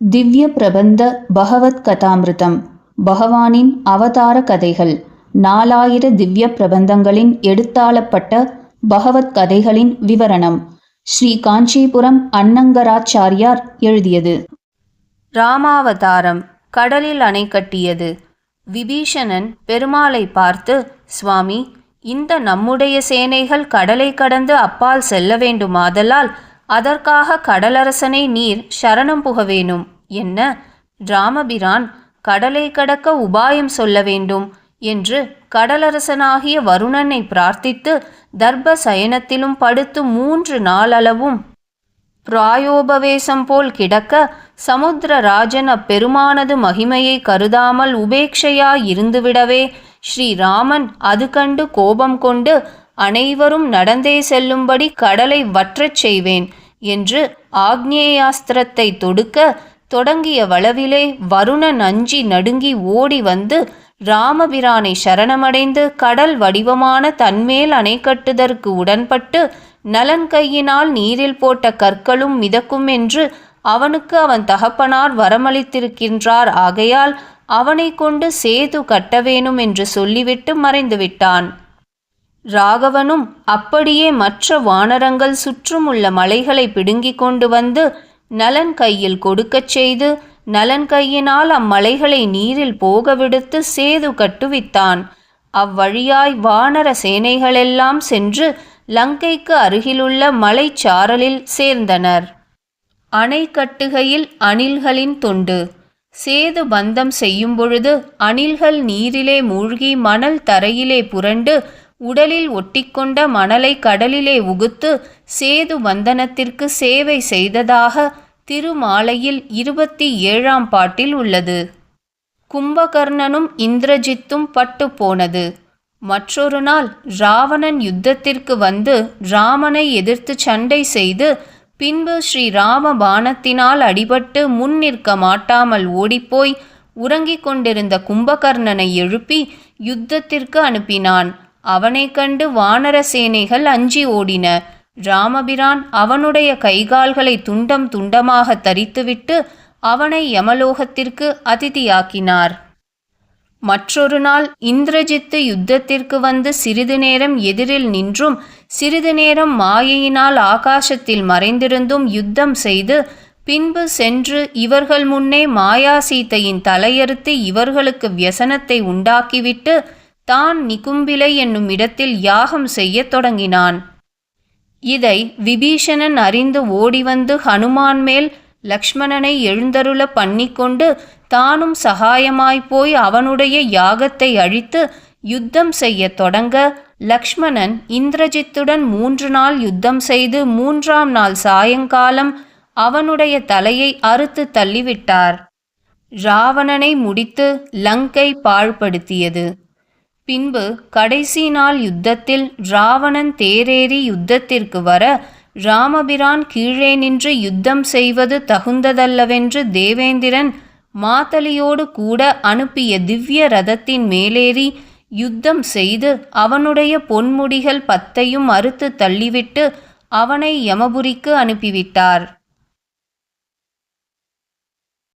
திவ்ய பிரபந்த பகவத் கதாமிருதம் பகவானின் அவதார கதைகள் நாலாயிர திவ்ய பிரபந்தங்களின் எடுத்தாளப்பட்ட பகவத் கதைகளின் விவரணம் ஸ்ரீ காஞ்சிபுரம் அன்னங்கராச்சாரியார் எழுதியது. ராமாவதாரம் கடலில் அணை கட்டியது. விபீஷணன் பெருமாளை பார்த்து சுவாமி இந்த நம்முடைய சேனைகள் கடலை கடந்து அப்பால் செல்ல வேண்டுமாதலால் அதற்காக கடலரசனை நீர் சரணம் புக வேணும். என்ன? ராமபிரான் கடலை கடக்க உபாயம் சொல்ல வேண்டும் என்று கடலரசனாகிய வருணனை பிரார்த்தித்து தர்ப சயனத்திலும் படுத்து மூன்று நாளளவும் பிராயோபவேசம் போல் கிடக்க சமுத்திரராஜன் அப்பெருமானது மகிமையை கருதாமல் உபேட்சையாய் இருந்துவிடவே ஸ்ரீராமன் அது கண்டு கோபம் கொண்டு அனைவரும் நடந்தே செல்லும்படி கடலை வற்றச் செய்வேன். என்று ஆக்னேயாஸ்திரத்தை தொடுக்க தொடங்கிய வளவிலே வருணன் அஞ்சி நடுங்கி ஓடி வந்து ராமபிரானை சரணமடைந்து கடல் வடிவமான தன்மேல் அணை கட்டுதற்கு உடன்பட்டு நலன் கையினால் நீரில் போட்ட கற்களும் மிதக்கும் என்று அவனுக்கு அவன் தகப்பனார் வரமளித்திருக்கின்றார். ஆகையால் அவனை கொண்டு சேது கட்ட வேணும் என்று சொல்லிவிட்டு மறைந்துவிட்டான். ராகவனும் அப்படியே மற்ற வானரங்கள் சுற்றும் உள்ள மலைகளை பிடுங்கிக் கொண்டு வந்து நலன் கையில் கொடுக்கச் செய்து நலன் கையினால் அம்மலைகளை நீரில் போக விடுத்து சேது கட்டுவித்தான். அவ்வழியாய் வானர சேனைகளெல்லாம் சென்று லங்கைக்கு அருகிலுள்ள மலைச்சாரலில் சேர்ந்தனர். அணை கட்டுகையில் அணில்களின் தொண்டு. சேது பந்தம் செய்யும் பொழுது அணில்கள் நீரிலே மூழ்கி மணல் தரையிலே புரண்டு உடலில் ஒட்டிக்கொண்ட மணலை கடலிலே உகுத்து சேது வந்தனத்திற்கு சேவை செய்ததாக திருமாலையில் இருபத்தி ஏழாம் பாட்டில் உள்ளது. கும்பகர்ணனும் இந்திரஜித்தும் பட்டு போனது. மற்றொரு நாள் ராவணன் யுத்தத்திற்கு வந்து ராமனை எதிர்த்து சண்டை செய்து பின்பு ஸ்ரீ ராம பானத்தினால் அடிபட்டு முன் நிற்க மாட்டாமல் ஓடிப்போய் உறங்கிக் கொண்டிருந்த கும்பகர்ணனை எழுப்பி யுத்தத்திற்கு அனுப்பினான். அவனை கண்டு வானர சேனைகள் அஞ்சி ஓடின. ராமபிரான் அவனுடைய கைகால்களை துண்டம் துண்டமாக தரித்துவிட்டு அவனை யமலோகத்திற்கு அதிதியாக்கினார். மற்றொரு நாள் இந்திரஜித்து யுத்தத்திற்கு வந்து சிறிது நேரம் எதிரில் நின்றும் சிறிது நேரம் மாயையினால் ஆகாசத்தில் மறைந்திருந்தும் யுத்தம் செய்து பின்பு சென்று இவர்கள் முன்னே மாயா சீத்தையின் தலையறுத்து இவர்களுக்கு வியசனத்தை உண்டாக்கிவிட்டு தான் நிகும்பிலை என்னும் இடத்தில் யாகம் செய்யத் தொடங்கினான். இதை விபீஷணன் அறிந்து ஓடிவந்து ஹனுமான் மேல் லக்ஷ்மணனை எழுந்தருள பண்ணிக்கொண்டு தானும் சகாயமாய் போய் அவனுடைய யாகத்தை அழித்து யுத்தம் செய்யத் தொடங்க லக்ஷ்மணன் இந்திரஜித்துடன் மூன்று நாள் யுத்தம் செய்து மூன்றாம் நாள் சாயங்காலம் அவனுடைய தலையை அறுத்து தள்ளிவிட்டார். ராவணனை முடித்து லங்கை பாழ்படுத்தியது. பின்பு கடைசி நாள் யுத்தத்தில் ராவணன் தேரேறி யுத்தத்திற்கு வர ராமபிரான் கீழே நின்று யுத்தம் செய்வது தகுந்ததல்லவென்று தேவேந்திரன் மாத்தலியோடு கூட அனுப்பிய திவ்ய ரதத்தின் மேலேறி யுத்தம் செய்து அவனுடைய பொன்முடிகள் பத்தையும் அறுத்து தள்ளிவிட்டு அவனை யமபுரிக்கு அனுப்பிவிட்டார்.